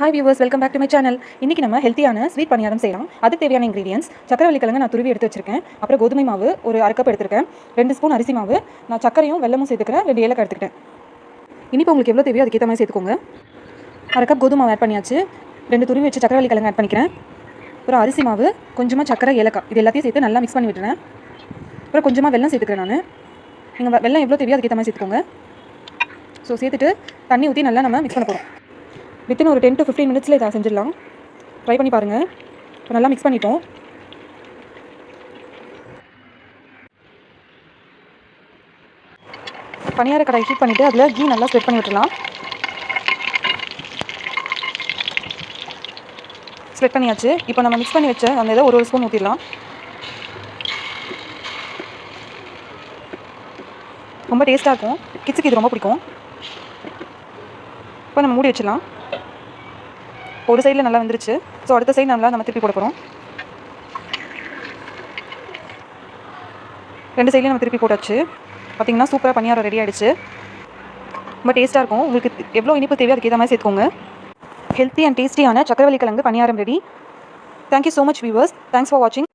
Hi viewers welcome back to my channel இன்றைக்கி நம்ம ஹெல்த்தியான ஸ்வீட் பணியாரம் செய்யலாம். அதுக்கு தேவையான இன்க்ரீடியன்ஸ் சக்கரவள்ளி கிழங்கு நான் துருவி எடுத்து வச்சிருக்கேன் அப்புறம் கோதுமை மாவு ஒரு அரை கப் எடுத்திருக்கேன். ரெண்டு ஸ்பூன் அரிசி மாவு. நான் சக்கரையும் வெல்லமும் சேர்த்துக்கிறேன். ரெண்டு ஏலக்காய் எடுத்துக்கிட்டேன். இனிப்பு உங்களுக்கு எவ்வளோ தேவையோ அதுக்கேற்ற மாதிரி சேர்த்துக்கோங்க. அரை கப் கோதுமை மாவு ஆட் பண்ணியாச்சு. ரெண்டு துருவி வச்சு சக்கரவள்ளி கிழங்கு ஆட் பண்ணிக்கிறேன். அப்புறம் அரிசி மாவு கொஞ்சமாக சக்கரை ஏலக்காய் இது எல்லாத்தையும் சேர்த்து நல்லா மிக்ஸ் பண்ணி விட்டுறேன். அப்புறம் கொஞ்சமாக வெள்ளம் சேர்த்துக்கிறேன் நான். நீங்கள் வெள்ளம் எவ்வளோ தேவையோ அதுக்கேற்ற மாதிரி சேர்த்துக்கோங்க. ஸோ சேர்த்துட்டு தண்ணி ஊற்றி நல்லா நம்ம மிக்ஸ் பண்ண போகிறோம் வித்தின் ஒரு டென் டு ஃபிஃப்டீன் மினிட்ஸில் இதை செஞ்சிடலாம். ட்ரை பண்ணி பாருங்கள் இப்போ நல்லா மிக்ஸ் பண்ணிட்டோம். பனியார கடை ஹீட் பண்ணிவிட்டு அதில் கீ நல்லா ஸ்ப்ரெட் பண்ணி விட்டுலாம் ஸ்ப்ரெட் பண்ணியாச்சு. இப்போ நம்ம மிக்ஸ் பண்ணி வச்ச அந்த இதை ஒரு ஒரு ஸ்பூன் ஊற்றிடலாம் ரொம்ப டேஸ்ட்டாக இருக்கும். கிட்ஸுக்கு இது ரொம்ப பிடிக்கும். இப்போ நம்ம மூடி வச்சிடலாம். ஒரு சைடில் நல்லா வந்துருச்சு. ஸோ அடுத்த சைடு நல்லா நம்ம திருப்பி போட போகிறோம் ரெண்டு சைட்லேயும் நம்ம திருப்பி போட்டாச்சு. பார்த்தீங்கன்னா சூப்பராக பணியாரம் ரெடி ஆகிடுச்சு ரொம்ப டேஸ்ட்டாக இருக்கும். உங்களுக்கு எவ்வளோ இனிப்பு தேவையோ அதுக்கு ஏற்ற மாதிரி சேர்த்துக்கோங்க. ஹெல்த்தி அண்ட் டேஸ்டியான சக்கரவள்ளி கிழங்கு பணியாரம் ready thank you so much viewers thanks for வாட்சிங்